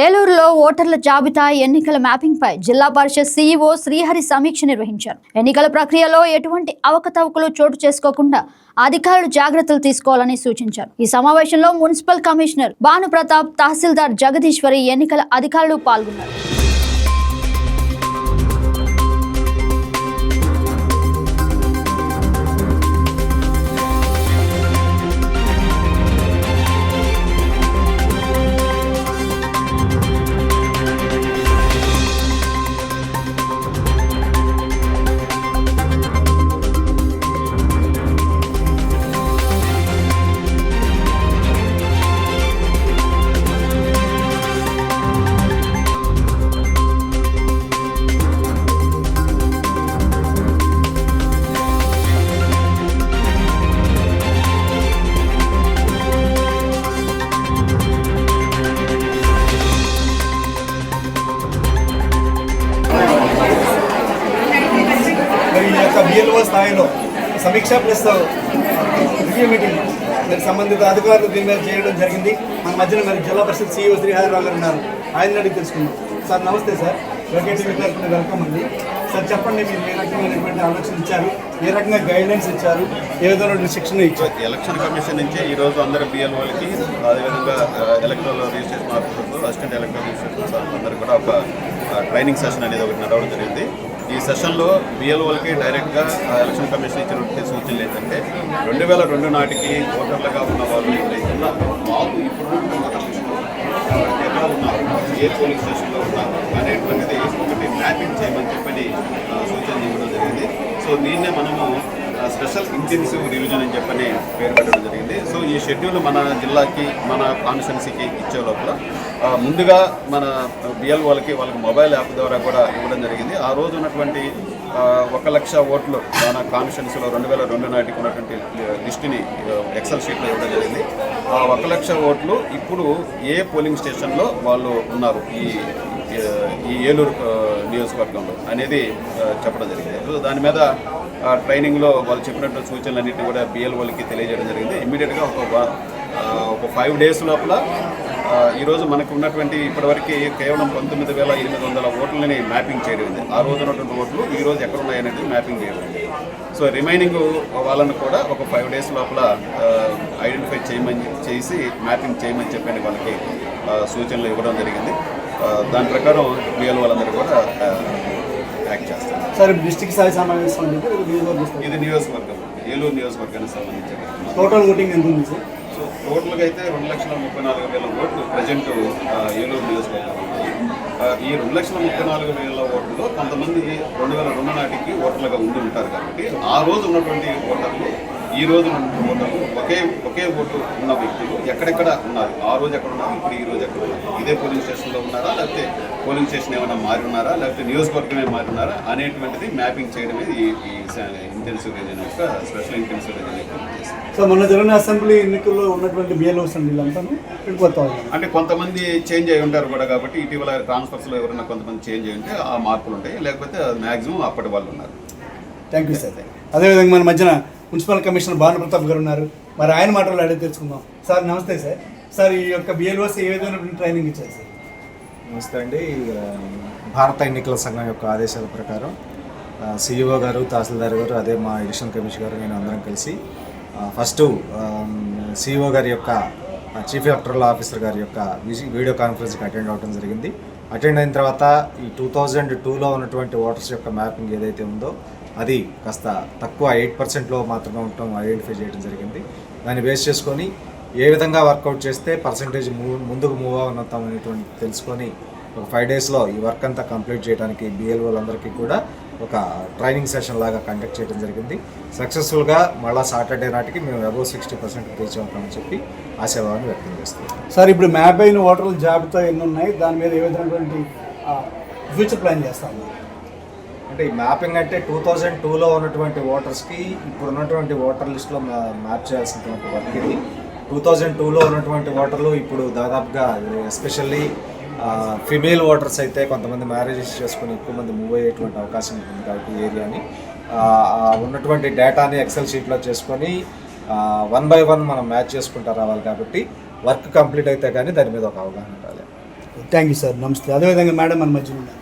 ఏలూరులో ఓటర్ల జాబితా ఎన్నికల మ్యాపింగ్ పై జిల్లా పరిషత్ సీఈఓ శ్రీహరి సమీక్ష నిర్వహించారు. ఎన్నికల ప్రక్రియలో ఎటువంటి అవకతవకలు చోటు చేసుకోకుండా అధికారులు జాగ్రత్తలు తీసుకోవాలని సూచించారు. ఈ సమావేశంలో మున్సిపల్ కమిషనర్ భానుప్రతాప్ తహసీల్దార్ జగదీశ్వరి ఎన్నికల అధికారులు పాల్గొన్నారు. బిఎల్ఓ స్థాయిలో సమీక్ష ప్లస్ రివ్యూ మీటింగ్ దానికి సంబంధిత అధికారులు దీని మీద చేయడం జరిగింది. మన మధ్యన మరి జిల్లా పరిషత్ సీఈఓ శ్రీహరిరావు గారు ఉన్నారు. ఆయన అడిగి తెలుసుకున్నాం సార్ నమస్తే సార్. వెంకటేశ్వర విద్యార్థులు వెల్కమ్ అండి. సార్ చెప్పండి మీరు ఏ రకమైనటువంటి ఆలోచన ఇచ్చారు? ఏ రకంగా గైడ్లైన్స్ ఇచ్చారు? ఏ విధమైన శిక్షణ ఇచ్చారు? ఎలక్షన్ కమిషన్ నుంచి ఈ రోజు అందరు బిఎల్ఓలకి అదేవిధంగా electoral registration officers assistant electoral registration అందరూ కూడా ఒక ట్రైనింగ్ సెషన్ అనేది ఒకటి నడవడం జరిగింది. ఈ సెషన్లో బిఎల్ఓలకి డైరెక్ట్గా ఎలక్షన్ కమిషన్ ఇచ్చినటువంటి సూచనలు ఏంటంటే రెండు వేల రెండు నాటికి ఓటర్లుగా ఉన్న వాళ్ళు మాకు ఇప్పుడు ఎక్కడ ఉన్నారు ఏ పోలింగ్ స్టేషన్లో ఉన్నారు అనేటువంటిది ఒకటి మ్యాపింగ్ చేయమని చెప్పని సూచన ఇవ్వడం జరిగింది. సో దీన్నే మనము స్పెషల్ ఇంటెన్సివ్ రివిజన్ అని చెప్పని పేరు పెట్టడం జరిగింది. సో ఈ షెడ్యూల్ మన జిల్లాకి మన కాన్స్టిట్యున్సీకి ఇచ్చే లోపల ముందుగా మన బిఎల్ వాళ్ళకి వాళ్ళకి మొబైల్ యాప్ ద్వారా కూడా ఇవ్వడం జరిగింది. ఆ రోజు ఉన్నటువంటి ఒక లక్ష ఓట్లు మన కాన్స్టిట్యున్సీలో రెండు వేల రెండు నాటికి ఉన్నటువంటి లిస్టుని ఎక్సెల్ షీట్లో ఇవ్వడం జరిగింది. ఆ ఒక లక్ష ఓట్లు ఇప్పుడు ఏ పోలింగ్ స్టేషన్లో వాళ్ళు ఉన్నారు ఈ ఈ ఏలూరు నియోజకవర్గంలో అనేది చెప్పడం జరిగింది. దాని మీద ట్రైనింగ్లో వాళ్ళు చెప్పినట్టు సూచనలన్నింటినీ కూడా బిఎల్ వాళ్ళకి తెలియజేయడం జరిగింది. ఇమీడియట్గా ఒక ఒక ఫైవ్ డేస్ లోపల ఈరోజు మనకు ఉన్నటువంటి ఇప్పటివరకు కేవలం పంతొమ్మిది వేల ఎనిమిది వందల ఓట్లని మ్యాపింగ్ చేయడం ఆ రోజు ఉన్నటువంటి ఓట్లు ఈ రోజు ఎక్కడ ఉన్నాయనేది మ్యాపింగ్ చేయడం సో రిమైనింగ్ వాళ్ళను కూడా ఒక ఫైవ్ డేస్ లోపల ఐడెంటిఫై చేయమని చేసి మ్యాపింగ్ చేయమని చెప్పాను వాళ్ళకి సూచనలు ఇవ్వడం జరిగింది. దాని ప్రకారం బిఎల్ వాళ్ళందరూ కూడా సార్ డిస్టిక్ స్థాయి సమావేశం ఇది నియోజకవర్గ. ఏలూరు నియోజకవర్గానికి సంబంధించి టోటల్ ఓటింగ్ ఎంత ఉంది సార్? సో టోటల్గా అయితే రెండు లక్షల ముప్పై నాలుగు వేల ఓట్లు ప్రజెంట్ ఏలూరు నియోజకవర్గం ఈ రెండు లక్షల ముప్పై నాలుగు వేల ఓట్లలో కొంతమంది రెండు వేల రెండు నాటికి ఓటర్లుగా ఉండి ఉంటారు కాబట్టి ఆ రోజు ఉన్నటువంటి ఓటర్లు ఈ రోజు ఓటర్లు ఒకే ఒకే ఓటు ఉన్న వ్యక్తులు ఎక్కడెక్కడ ఉన్నారు? ఆ రోజు ఎక్కడ ఉన్నారు ఇప్పుడు ఈ రోజు ఎక్కడ ఉన్నారు ఇదే పోలింగ్ స్టేషన్లో ఉన్నారా? లేకపోతే పోలింగ్ స్టేషన్ ఏమైనా మారి ఉన్నారా? లేకపోతే నియోజకవర్గమే మారి ఉన్నారా? అనేటువంటిది మ్యాపింగ్ చేయడమే ఈ ఇంటెన్సివ్ రీజన్ యొక్క స్పెషల్ ఇంటెన్సివ్ రీజన్ యొక్క సో మొన్న జరిగిన అసెంబ్లీ ఎన్నికల్లో ఉన్నటువంటి బిఎల్ఓస్ అండి వీళ్ళంతాను ఇప్పుడు కొత్త వాళ్ళు. అంటే కొంతమంది చేంజ్ అయి ఉంటారు కూడా కాబట్టి ఇటీవల ట్రాన్స్ఫర్స్లో ఎవరైనా కొంతమంది చేంజ్ అయి ఉంటే ఆ మార్పులు ఉంటాయి లేకపోతే మ్యాక్సిమం అప్పటి వాళ్ళు ఉన్నారు. Thank you sir. అదేవిధంగా మన మధ్యన మున్సిపల్ కమిషనర్ భానుప్రతాప్ గారు ఉన్నారు. మరి ఆయన మాటలు అడిగి తెలుసుకుందాం. సార్ నమస్తే సార్. సార్ ఈ యొక్క బిఎల్ఓస్ ఏ విధంగా ట్రైనింగ్ ఇచ్చారు సార్? నమస్తే అండి. భారత ఎన్నికల సంఘం యొక్క ఆదేశాల ప్రకారం సిఇఓ గారు తహసీల్దార్ గారు అదే మా ఎడిషనల్ కమిషనర్ గారు నేను అందరం కలిసి ఫస్ట్ సిఇఓ గారి యొక్క చీఫ్ ఎలక్టరల్ ఆఫీసర్ గారి యొక్క వీడియో కాన్ఫరెన్స్కి అటెండ్ అవ్వడం జరిగింది. అటెండ్ అయిన తర్వాత ఈ టూ థౌజండ్ టూలో ఉన్నటువంటి ఓటర్స్ యొక్క మ్యాపింగ్ ఏదైతే ఉందో అది కాస్త తక్కువ ఎయిట్ పర్సెంట్లో మాత్రమే ఉండటం ఐడెంటిఫై చేయడం జరిగింది. దాన్ని బేస్ చేసుకొని ఏ విధంగా వర్కౌట్ చేస్తే పర్సంటేజ్ ముందుకు మూవ్ అవుతాం అనేటువంటి తెలుసుకొని ఒక ఫైవ్ డేస్లో ఈ వర్క్ అంతా కంప్లీట్ చేయడానికి బిఎల్ఓలందరికీ కూడా ఒక ట్రైనింగ్ సెషన్ లాగా కండక్ట్ చేయడం జరిగింది. సక్సెస్ఫుల్గా మళ్ళీ సాటర్డే నాటికి మేము అబౌవ్ సిక్స్టీ పర్సెంట్ రీచ్ అవుతామని చెప్పి ఆశాభావాన్ని వ్యక్తం చేస్తున్నాం. సార్ ఇప్పుడు మ్యాప్ అయిన ఓటర్ల జాబితా ఎన్ని ఉన్నాయి దాని మీద ఏ విధమైనటువంటి ఫ్యూచర్ ప్లాన్ చేస్తాము అంటే ఈ మ్యాపింగ్ అంటే టూ థౌజండ్ టూలో ఉన్నటువంటి ఓటర్స్కి ఇప్పుడు ఉన్నటువంటి ఓటర్ లిస్ట్లో మ్యాప్ చేయాల్సినటువంటి వర్క్ ఇది. టూ థౌజండ్ టూలో ఉన్నటువంటి ఓటర్లు ఇప్పుడు దాదాపుగా ఎస్పెషల్లీ ఫిమేల్ ఓటర్స్ అయితే కొంతమంది మ్యారేజెస్ చేసుకుని ఎక్కువ మంది మూవ్ అయ్యేటువంటి అవకాశం ఉంటుంది కాబట్టి ఏరియాని. ఉన్నటువంటి డేటాని ఎక్సెల్ షీట్లో చేసుకొని వన్ బై వన్ మనం మ్యాచ్ చేసుకుంటూ రావాలి కాబట్టి వర్క్ కంప్లీట్ అయితే కానీ దాని మీద ఒక అవగాహన ఉండాలి. Thank you sir. నమస్తే. అదేవిధంగా మేడం మన మధ్య ఉన్నారు.